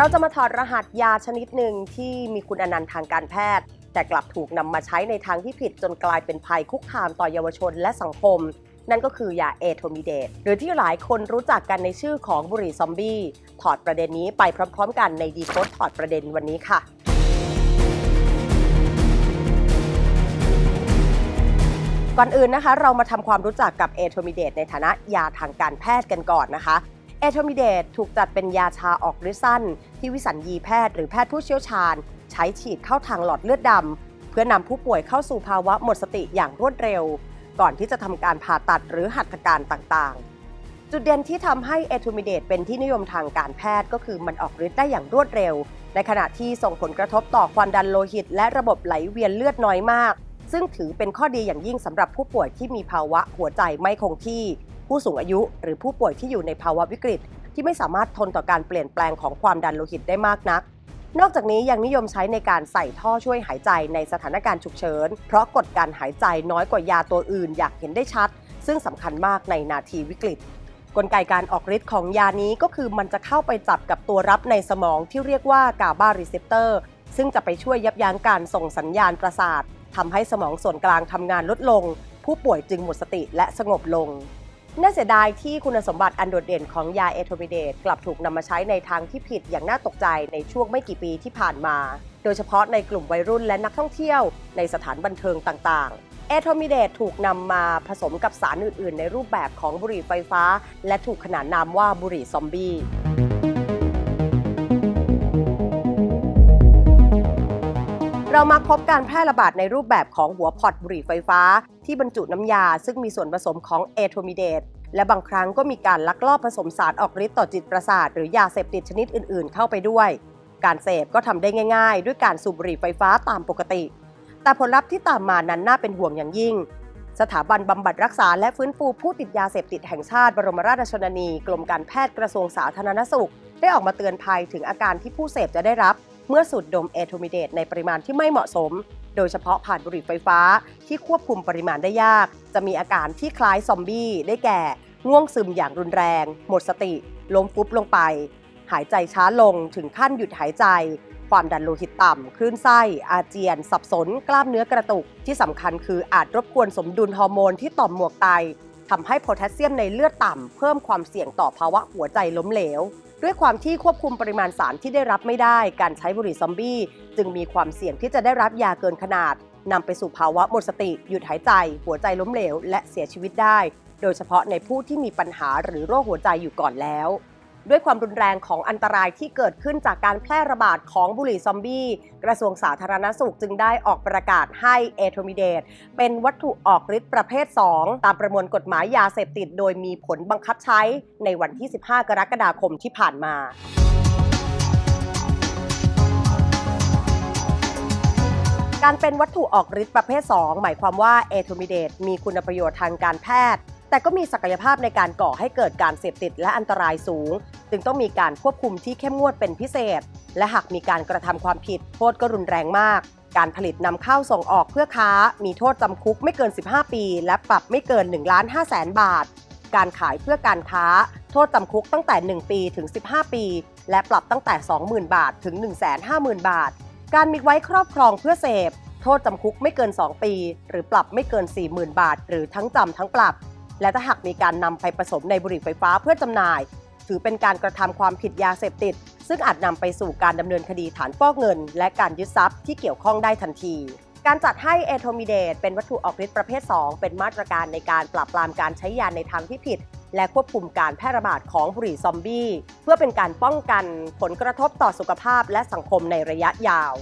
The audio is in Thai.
เราจะมาถอดรหัสยาชนิดหนึ่งที่มีคุณอนันต์ทางการแพทย์ แต่กลับถูกนำมาใช้ในทางที่ผิดจนกลายเป็นภัยคุกคามต่อเยาวชนและสังคม นั่นก็คือยาเอโทมิเดตหรือที่หลายคนรู้จักกันในชื่อของบุหรี่ซอมบี้ ถอดประเด็นนี้ไปพร้อม ๆ กันในดีโคดถอดประเด็นวันนี้ค่ะก่อนอื่นนะคะ เรามาทำความรู้จักกับเอโทมิเดตในฐานะยาทางการแพทย์กันก่อนนะคะ เอโทมิเดตถูกจัดเป็นยาชาออกฤทธิ์สั้น ที่วิสัญญีแพทย์หรือแพทย์ผู้เชี่ยวชาญ ใช้ฉีดเข้าทางหลอดเลือดดำ เพื่อนำผู้ป่วยเข้าสู่ภาวะหมดสติอย่างรวดเร็ว ก่อนที่จะทำการผ่าตัดหรือหัตถการต่างๆ จุดเด่นที่ทำให้เอโทมิเดตเป็นที่นิยมทางการแพทย์ก็คือมันออกฤทธิ์ได้อย่างรวดเร็ว ในขณะที่ส่งผลกระทบต่อความดันโลหิต และระบบไหลเวียนเลือดน้อยมาก ซึ่งถือเป็นข้อดีอย่างยิ่งสำหรับผู้ป่วยที่มีภาวะหัวใจไม่คงที่ ผู้สูงอายุหรือผู้ป่วยที่อยู่ในภาวะวิกฤต ที่ไม่สามารถทนต่อการเปลี่ยนแปลงของความดันโลหิตได้มากนัก นอกจากนี้ยังนิยมใช้ในการใส่ท่อช่วยหายใจในสถานการณ์ฉุกเฉิน เพราะกฎการหายใจน้อยกว่ายาตัวอื่น อย่างเห็นได้ชัด ซึ่งสำคัญมากในนาทีวิกฤต กลไกการออกฤทธิ์ของยานี้ก็คือมันจะเข้าไปจับกับตัวรับในสมองที่เรียกว่ากาบารีเซปเตอร์ซึ่งจะไปช่วยยับยั้งการส่งสัญญาณประสาททำให้สมองส่วนกลางทำงานลดลง ผู้ป่วยจึงหมดสติและสงบลง น่าเสียดายที่คุณสมบัติอันโดดเด่นของยาเอโทมิเดตกลับถูกนำมาใช้ในทางที่ผิดอย่างน่าตกใจในช่วงไม่กี่ปีที่ผ่านมา โดยเฉพาะในกลุ่มวัยรุ่นและนักท่องเที่ยวในสถานบันเทิงต่างๆ เอโทมิเดตถูกนำมาผสมกับสารอื่น ๆ ในรูปแบบของบุหรี่ไฟฟ้า และถูกขนานนามว่าบุหรี่ซอมบี้ เรามาพบการแพร่ระบาดในรูปแบบของหัวพอร์ตบุหรี่ไฟฟ้า ที่บรรจุน้ำยา ซึ่งมีส่วนผสมของเอโทมิเดตและบางครั้งก็มีการลักลอบผสมสารออกฤทธิ์ต่อจิตประสาท หรือยาเสพติดชนิดอื่น ๆ เข้าไปด้วย การเสพก็ทำได้ง่าย ๆ ด้วยการสูบบุหรี่ไฟฟ้าตามปกติ แต่ผลลัพธ์ที่ตามมานั้นน่าเป็นห่วงอย่างยิ่ง สถาบันบำบัดรักษาและฟื้นฟูผู้ติดยาเสพติดแห่งชาติ บรมราชชนนี กรมการแพทย์กระทรวงสาธารณสุข ได้ออกมาเตือนภัยถึงอาการที่ผู้เสพจะได้รับ เมื่อสูดดมเอโทมิเดตในปริมาณที่ไม่เหมาะสม โดยเฉพาะผ่านบุหรี่ไฟฟ้าที่ควบคุมปริมาณได้ยาก จะมีอาการที่คล้ายซอมบี้ได้แก่ ง่วงซึมอย่างรุนแรง หมดสติ ล้มฟุบลงไป หายใจช้าลงถึงขั้นหยุดหายใจ ความดันโลหิตต่ำ คลื่นไส้ อาเจียน สับสน กล้ามเนื้อกระตุก ที่สำคัญคืออาจรบกวนสมดุลฮอร์โมนที่ต่อมหมวกไต ทำให้โพแทสเซียมในเลือดต่ำเพิ่มความเสี่ยงต่อภาวะหัวใจล้มเหลว ด้วยความที่ควบคุมปริมาณสารที่ได้รับไม่ได้ การใช้บุหรี่ซอมบี้ จึงมีความเสี่ยงที่จะได้รับยาเกินขนาดนำไปสู่ภาวะหมดสติ หยุดหายใจ หัวใจล้มเหลว และเสียชีวิตได้ โดยเฉพาะในผู้ที่มีปัญหาหรือโรคหัวใจอยู่ก่อนแล้ว ด้วยความรุนแรงของอันตรายที่เกิดขึ้นจากการแพร่ระบาดของบุหรี่ซอมบี้ กระทรวงสาธารณสุขจึงได้ออกประกาศให้เอโทมิเดตเป็นวัตถุออกฤทธิ์ประเภท 2 ตามประมวลกฎหมายยาเสพติด โดยมีผลบังคับใช้ในวันที่ 15 กรกฎาคมที่ผ่านมาการเป็นวัตถุออกฤทธิ์ประเภท 2 หมายความว่าเอโทมิเดตมีคุณประโยชน์ทางการแพทย์ แต่ก็มีศักยภาพในการก่อให้เกิดการเสพติดและอันตรายสูง จึงต้องมีการควบคุมที่เข้มงวดเป็นพิเศษ และหากมีการกระทำความผิดโทษก็รุนแรงมาก การผลิตนำเข้าส่งออกเพื่อค้า มีโทษจำคุกไม่เกิน 15 ปี และปรับไม่เกิน1ล้าน5แสนบาท การขายเพื่อการค้า โทษจำคุกตั้งแต่ 1 ปีถึง 15 ปี และปรับตั้งแต่ 20,000 บาทถึง 150,000 บาท การมีไว้ครอบครองเพื่อเสพ โทษจำคุกไม่เกิน 2 ปี หรือปรับไม่เกิน 40,000 บาท หรือทั้งจำทั้งปรับ และถ้าหากมีการนำไปผสมในบุหรี่ไฟฟ้าเพื่อจำหน่าย ถือเป็นการกระทำความผิดยาเสพติด ซึ่งอาจนำไปสู่การดำเนินคดีฐานฟอกเงิน และการยึดทรัพย์ที่เกี่ยวข้องได้ทันทีการจัดให้เอโทมิเดตเป็นวัตถุออกฤทธิ์ประเภท 2 เป็นมาตรการในการปราบปรามการใช้ยาในทางที่ผิด และควบคุมการแพร่ระบาดของบุหรี่ซอมบี้ เพื่อเป็นการป้องกันผลกระทบต่อสุขภาพและสังคมในระยะยาว